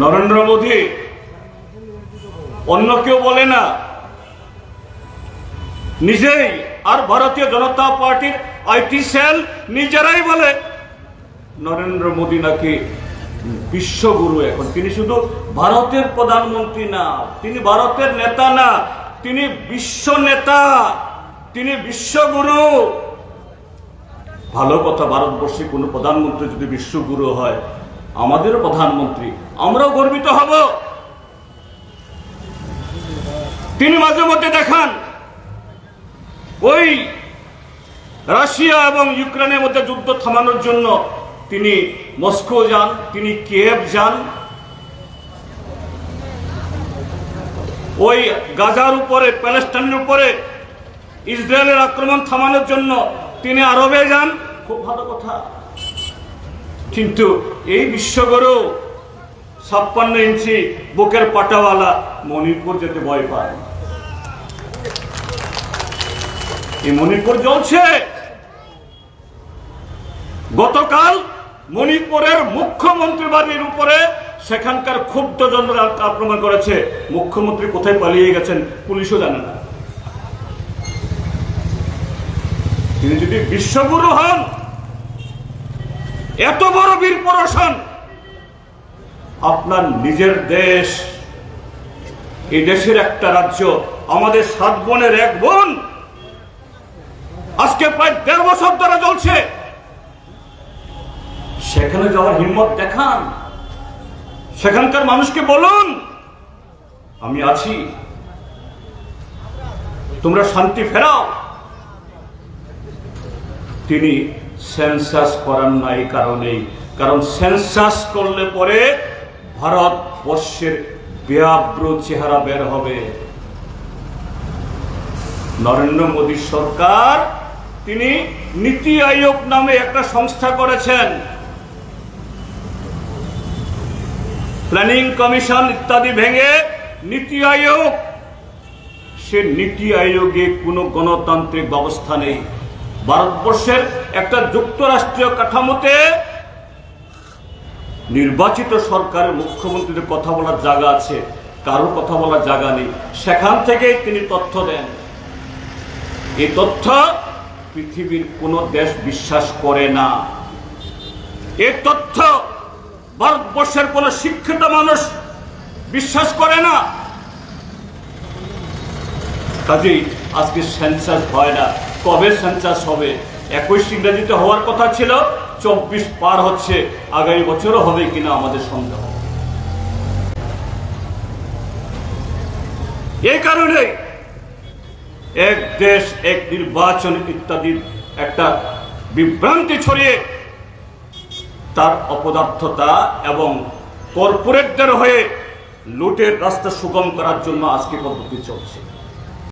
নরেন্দ্র মোদী, অন্য কেউ বলে না। নিজেই আর ভারতীয় জনতা পার্টির আইটি সেল নিজেরাই বলে, নরেন্দ্র মোদী নাকি বিশ্বগুরু এখন। তিনি শুধু ভারতের প্রধানমন্ত্রী না, তিনি ভারতের নেতা না, তিনি বিশ্ব নেতা, তিনি বিশ্বগুরু। ভালো কথা, ভারতবর্ষে কোনো প্রধানমন্ত্রী যদি বিশ্বগুরু হয় আমাদেরও প্রধানমন্ত্রী, আমরাও গর্বিত হব। তিনি মাঝে মধ্যে দেখান, ওই রাশিয়া এবং ইউক্রেনের মধ্যে যুদ্ধ থামানোর জন্য তিনি মস্কো যান, তিনি কিয়েভ যান। ওই গাজার উপরে, প্যালেস্টাইনের উপরে ইসরায়েলের আক্রমণ থামানোর জন্য তিনি আরবে যান। খুব ভালো কথা। কিন্তু এই বিশ্বগুরু ছাপ্পান্ন ইঞ্চি বুকের পাটাওয়ালা মণিপুর যেতে ভয় পায়। এই মণিপুর জ্বলছে। গতকাল মণিপুরের মুখ্যমন্ত্রী বাড়ির উপরে সেখানকার ক্ষুব্ধ জনরা আক্রমণ করেছে। মুখ্যমন্ত্রী কোথায় পালিয়ে গেছেন পুলিশও জানে না। তিনি যদি বিশ্বগুরু হন এত বড় বীর পুরুষ হন আপনার নিজের দেশ, এই দেশের একটা রাজ্য, আমাদের সাত বোনের এক বোন। আজকে প্রায় দেড় বছর ধরে চলছে। সেখানে যাওয়ার হিম্মত দেখান। সেখানকার মানুষকে বলুন, আমি আছি। তোমরা শান্তি ফেরাও। তিনি সেন্সাস করান না এই কারণেই। কারণ সেন্সাস করলে পরে ভারতবর্ষের বেআব্র চেহারা বের হবে। নরেন্দ্র মোদী সরকার, তিনি নীতি আয়োগ নামে একটা সংস্থা করেছেন। প্ল্যানিং কমিশন ইত্যাদি ভেঙে নীতি আয়োগ, সে নীতি আয়োগে কোনো গণতান্ত্রিক ব্যবস্থা নেই। ভারতবর্ষের একটা যুক্তরাষ্ট্রীয় কাঠামোতে নির্বাচিত সরকারের মুখ্যমন্ত্রীদের কথা বলার জায়গা আছে কারও কথা বলার জায়গা নেই। সেখান থেকেই তিনি তথ্য দেন। এই তথ্য পৃথিবীর কোনো দেশ বিশ্বাস করে না। এই তথ্য ভারতবর্ষের কোন শিক্ষিত মানুষ বিশ্বাস করে না। কাজেই আজকে সেন্সাস হয় না। কবে সেন্সাস হবে? একুশ ইংরেজিতে হওয়ার কথা ছিল, চব্বিশ পার হচ্ছে। আগামী বছরও হবে কিনা আমাদের সন্দেহ। এই কারণে এক দেশ, এক নির্বাচন ইত্যাদির একটা বিভ্রান্তি ছড়িয়ে তার অপদার্থতা এবং কর্পোরেটদের হয়ে লুটের রাস্তা সুগম করার জন্য আজকে পদ্ধতি চলছে।